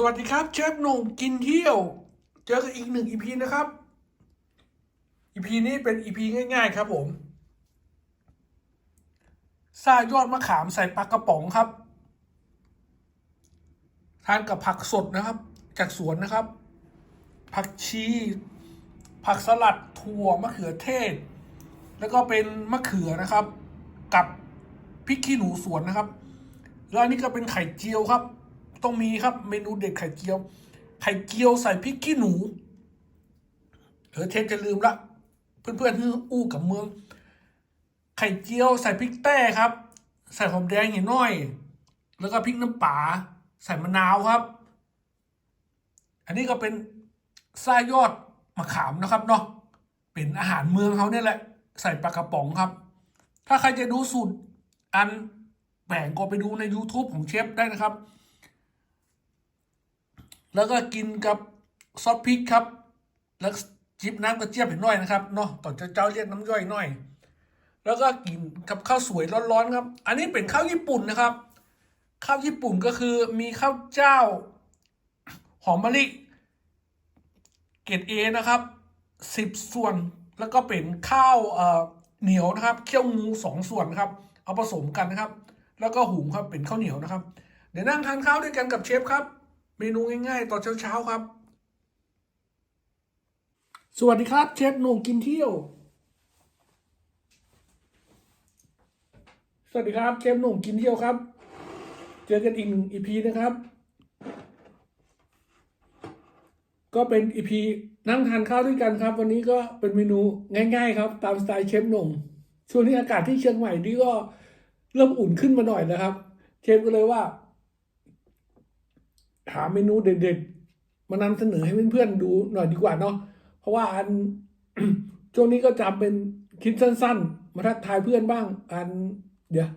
สวัสดีครับเชฟหนุ่มกินเที่ยว เจอกันอีกหนึ่งอีพีนะครับอีพีนี้เป็นอีพีง่าย ๆ ครับผมซ่ายอดมะขามใส่ปลากระป๋องครับ ทานกับผักสดนะครับ จากสวนนะครับ ผักชี ผักสลัดถั่วมะเขือเทศ แล้วก็เป็นมะเขือนะครับ กับพริกขี้หนูสวนนะครับ แล้วอันนี้ก็เป็นไข่เจียวครับ ต้องมีครับเมนูเด็ดไข่เจียว ไข่เจียวใส่พริกขี้หนูเออเทนจะลืมละ เพื่อนๆที่อู้กับเมือง ไข่เจียวใส่พริกแต้ครับ ใส่หอมแดงหินน้อย แล้วก็พริกน้ำปลาใส่มะนาวครับ อันนี้ก็เป็นไส้ยอดมะขามนะครับเนาะเป็นอาหารเมืองเขาเนี่ยแหละ ใส่ปลากระป๋องครับ ถ้าใครจะดูสูตรอันแบ่งก็ไปดูใน YouTube ของเชฟได้นะครับ แล้วก็กินกับซอสพริกครับ แล้วจิบน้ำกระเจี๊ยบเห็นหน่อยนะครับเนาะต่อนเจ้าเรียกน้ำย่อยหน่อย แล้วก็กินกับข้าวสวยร้อนๆครับ อันนี้เป็นข้าวญี่ปุ่นนะครับ ข้าวญี่ปุ่นก็คือมีข้าวเจ้า หอมมะลิเกรดเอนะครับสิบส่วนแล้วก็เป็นข้าวเหนียวนะครับเคี่ยวงูสองส่วนนครับ เอาผสมกันนะครับ แล้วก็หุงครับเป็นข้าวเหนียวนะครับ เดี๋ยวนั่งทานข้าวด้วยกันกับเชฟครับ เมนูง่ายๆ ตอนเช้าๆครับ สวัสดีครับ เชฟหนุ่มกินเที่ยว สวัสดีครับ เชฟหนุ่มกินเที่ยวครับ เจอกันอีกหนึ่งอีพีนะครับ ก็เป็นอีพีนั่งทานข้าวด้วยกันครับ วันนี้ก็เป็นเมนูง่าย ๆ ครับ ตามสไตล์เชฟหนุ่มช่วงนี้อากาศที่เชียงใหม่นี่ก็เริ่มอุ่นขึ้นมาหน่อยนะครับ เชฟก็เลยว่า หาเมนูเด็ดๆ มานำเสนอให้เพื่อนๆดูหน่อยดีกว่าเนาะเพราะว่าอันช่วงนี้ก็จำเป็นคลิปสั้น ๆ มาทักทายเพื่อนบ้าง อัน เดี๋ยว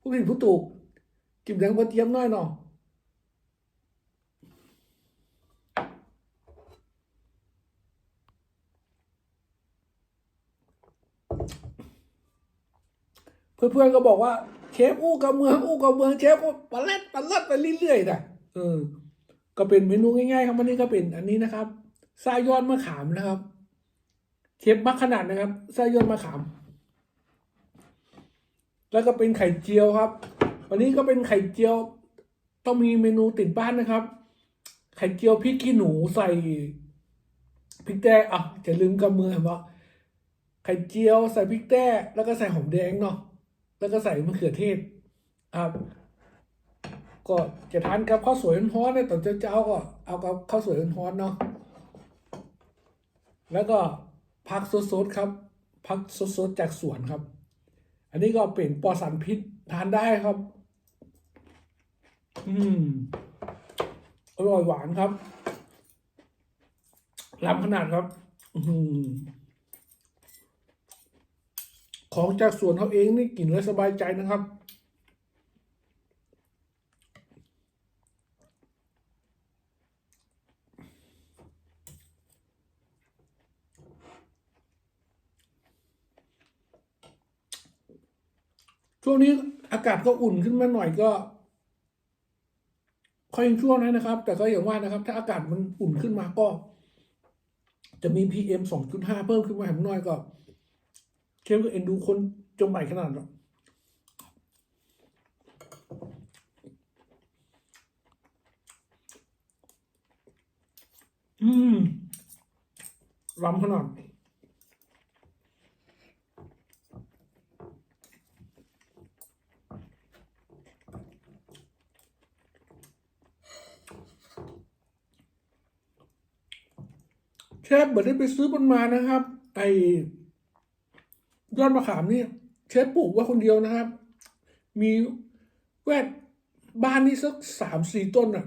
ผู้ผิดผู้ถูกกิบแดงกระเทียมน่อยเนาะเพื่อนๆก็บอกว่าเชฟอู้กับเมืองอู้กับเมืองเชฟก็ปลาเล็ดปลาลัดไปเรื่อยๆนะเออ ก็เป็นเมนูง่ายๆครับวันนี้ก็เป็นอันนี้นะครับไส้ยอดมะขามนะครับ เชฟมักขนาดนะครับไส้ยอดมะขาม แล้วก็เป็นไข่เจียวครับ วันนี้ก็เป็นไข่เจียว ต้องมีเมนูติดบ้านนะครับ ไข่เจียวพริกขี้หนูใส่พริกแต้อะจะลืมกำมือเห็นปะไข่เจียวใส่พริกแต้แล้วก็ใส่หอมแดงเนาะแล้วก็ใส่มะเขือเทศครับ ก็จะทานกับข้าวสวยร้อนๆในตอนเช้าๆก็เอากับข้าวสวยร้อนๆเนาะแล้วก็ผักสดๆครับผักสดๆจากสวนครับ อันนี้ก็เป็นปลอดสารพิษทานได้ครับ อืมอร่อยหวานครับล้ำขนาดครับ อืมของจากสวนเขาเองนี่กินแล้วสบายใจนะครับ ช่วงนี้อากาศก็อุ่นขึ้นมาหน่อยก็ค่อยช่วงนั้นนะครับ แต่ก็อย่างว่านะครับ ถ้าอากาศมันอุ่นขึ้นมาก็ จะมี PM สองจุดห้าเพิ่มขึ้นมาแหมน้อยก็เชฟก็เอ็นดูคนจงใหม่ขนาดนั้นอืมล้ำขนาด ฟเหมือนได้ไปซื้อมันมานะครับ ไอยอดมะขามนี่เชฟปลูกไว้คนเดียวนะครับ มีแวดบ้านนี่สักสามสี่ต้นอะ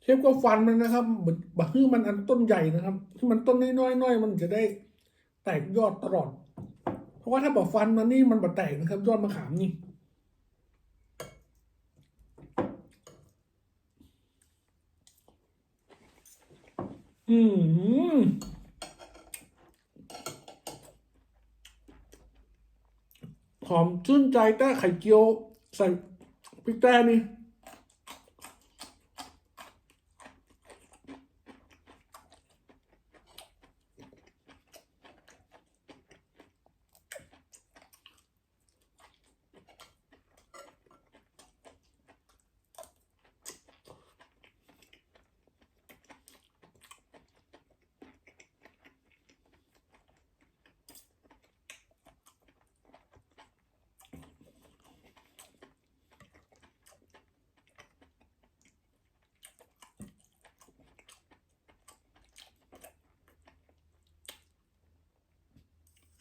เชฟก็ฟันมันนะครับเหมือนบะฮื้อมันอันต้นใหญ่นะครับที่มันต้นน้อยๆน้อยมันจะได้แตกยอดตลอด เพราะว่าถ้าบอกฟันมันนี่มันบะแตกนะครับ ยอดมะขามนี่ อืมหอมชื่นใจแต่ไข่เจียวใส่พริกแต้นี่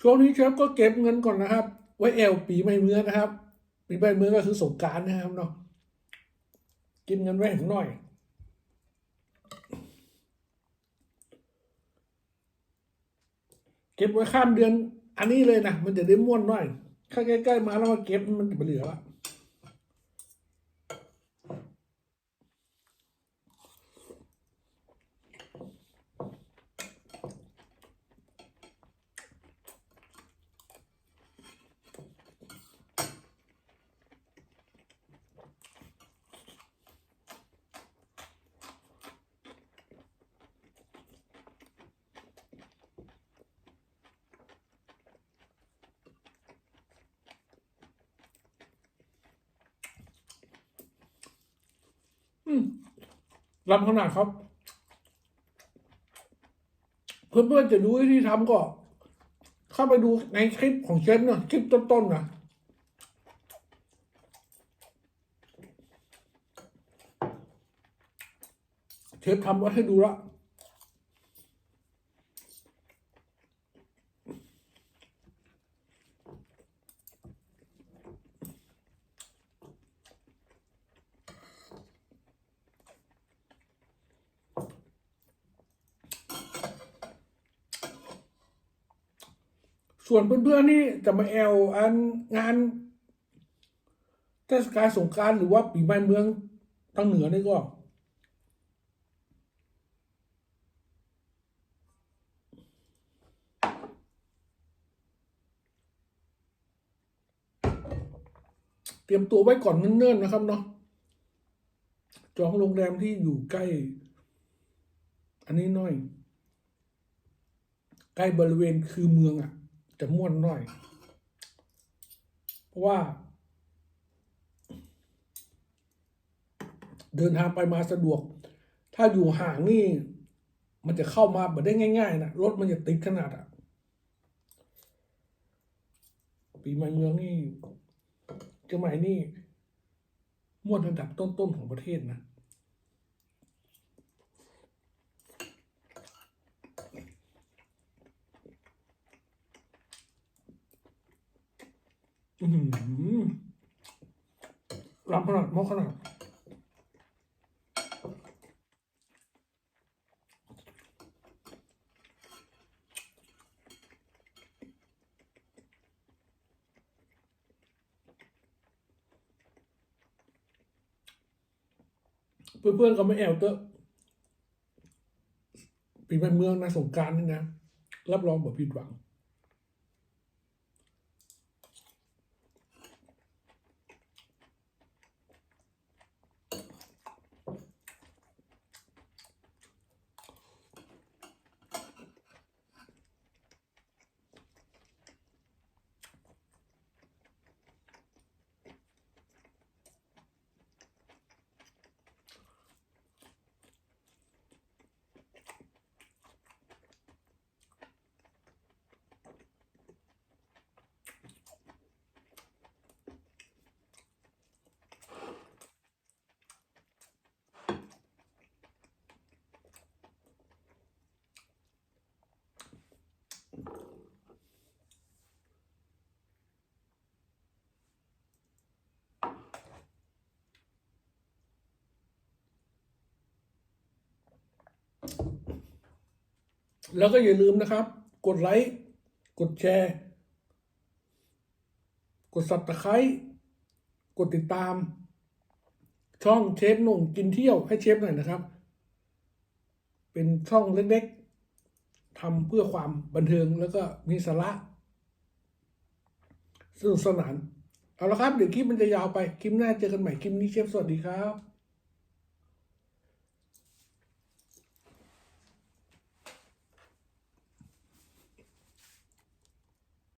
ช่วงนี้เชฟก็เก็บเงินก่อนนะครับ ไว้แอลปีใหม่เมื่อนะครับ ปีใหม่เมื่อก็คือสงการนะครับเนาะกินเงินไว้ถึงหน่อย เก็บไว้ข้ามเดือน อันนี้เลยนะมันจะได้ม้วนหน่อยถ้าใกล้ๆมาแล้วมาเก็บมันจะไม่เหลือละ ลำขนาดครับ เพื่อนๆจะดูวิธีทำก็ เข้าไปดูในคลิปของเชฟเนาะคลิปต้นๆนะเชฟทำไว้ให้ดูละ ส่วนเพื่อนๆนี่จะมาแอลอันงานเทศกาลสงการหรือว่าปีใหม่เมืองทางเหนือนี่ก็ เตรียมตัวไว้ก่อนเนิ่นๆนะครับเนาะจองโรงแรมที่อยู่ใกล้ อันนี้น่อย ใกล้บริเวณคือเมืองอะ จะม่วนหน่อย เพราะว่า เดินทางไปมาสะดวก ถ้าอยู่ห่างนี่ มันจะเข้ามาแบบได้ง่ายๆนะรถมันจะติดขนาดอะปีใหม่เมืองนี่เชียงใหม่นี่ม่วนระดับต้นๆของประเทศนะ รับขนาดมากขนาดเพื่อนๆก็ไม่แอลเตอะปีใหม่เมืองนะสงการนี่นะ รับรองแบบผิดหวัง แล้วก็อย่าลืมนะครับ กดไลค์ กดแชร์ กด subscribe กดติดตาม ช่องเชฟหนุ่งกินเที่ยวให้เชฟหน่อยนะครับ เป็นช่องเล็กๆทำเพื่อความบันเทิงแล้วก็มีสาระสนุกสนาน เอาละครับ เดี๋ยวคลิปมันจะยาวไป คลิปหน้าเจอกันใหม่ คลิปนี้เชฟสวัสดีครับ